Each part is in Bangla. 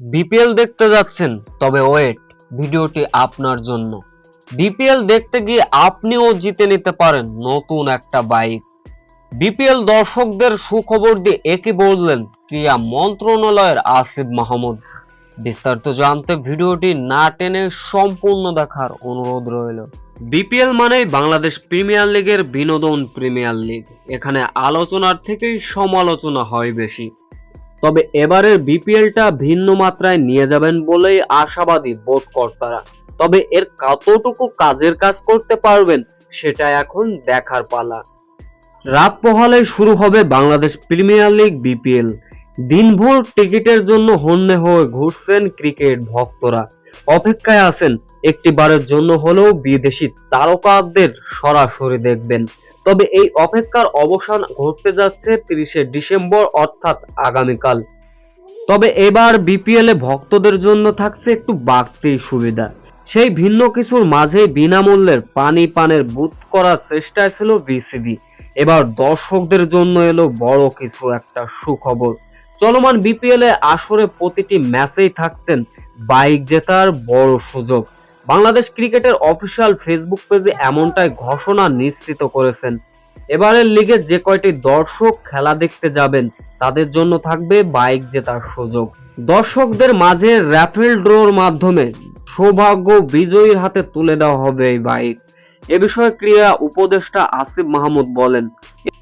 বিপিএল দেখতে যাচ্ছেন, তবে ওয়েট ভিডিওটি আপনার জন্য। বিপিএল দেখতে গিয়ে আপনিও জিতে নিতে পারেন নতুন একটা বাইক বিপিএল দর্শকদের সুখবর দিয়ে একই বললেন, ক্রিয়া মন্ত্রণালয়ের আসিফ মাহমুদ। বিস্তারিত জানতে ভিডিওটি না টেনে সম্পূর্ণ দেখার অনুরোধ রইল। বিপিএল মানেই বাংলাদেশ প্রিমিয়ার লিগের বিনোদন প্রিমিয়ার লিগ। এখানে আলোচনার থেকেই সমালোচনা হয় বেশি। তবে এবারের বিপিএলটা ভিন্ন মাত্রায় নিয়ে যাবেন বলেই আশাবাদী বোধকর্তারা তবে এর কতটুকু কাজের কাজ করতে পারবেন, সেটা এখন দেখার পালা। রাত পোহালে শুরু হবে বাংলাদেশ প্রিমিয়ার লিগ বিপিএল। দিনভর টিকিটের জন্য হন্যে হয়ে ঘুরছেন ক্রিকেট ভক্তরা। অপেক্ষায় আছেন একটি বারের জন্য হলেও বিদেশি তারকাদের সরাসরি দেখবেন। তবে এই অপেক্ষার অবসান ঘটতে যাচ্ছে তিরিশে ডিসেম্বর, অর্থাৎ আগামীকাল। তবে এবার বিপিএল ভক্তদের জন্য থাকছে একটু বাড়তি সুবিধা। সেই ভিন্ন কিছুর মাঝে বিনামূল্যের পানি পানের বুথ করার চেষ্টায় ছিল বিসিবি। এবার দর্শকদের জন্য এলো বড় কিছু একটা সুখবর। চলমান বিপিএল আসরে প্রতিটি ম্যাচেই থাকছেন বাইক জেতার বড় সুযোগ। বাংলাদেশ ক্রিকেটের অফিসিয়াল ফেসবুক পেজে এমনটাই ঘোষণা নিশ্চিত করেছেন। এবারের লিগে যে কয়টি দর্শক খেলা দেখতে যাবেন, তাদের জন্য থাকবে বাইক জেতার সুযোগ। দর্শকদের মাঝে র্যাফেল ড্রোর মাধ্যমে সৌভাগ্য বিজয়ীর হাতে তুলে দেওয়া হবে এই বাইক। এ বিষয়ে ক্রীড়া উপদেষ্টা আসিফ মাহমুদ বলেন,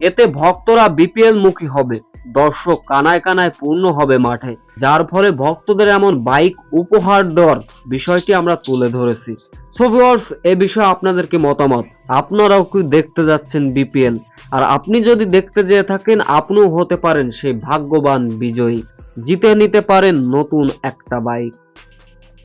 এতে ভক্তরা বিপিএল মুখী হবে। দর্শক কানায় কানায় পূর্ণ হবে মাঠে, যার ফলে ভক্তদের এমন বাইক উপহার দেওয়ার বিষয়টি আমরা তুলে ধরেছি। সোভিওয়ার্স এ বিষয়ে আপনাদেরকে মতামত? আপনারাও কি দেখতে যাচ্ছেন বিপিএল আর আপনি যদি দেখতে যেয়ে থাকেন, আপনিও হতে পারেন সেই ভাগ্যবান বিজয়ী। জিতে নিতে পারেন নতুন একটা বাইক।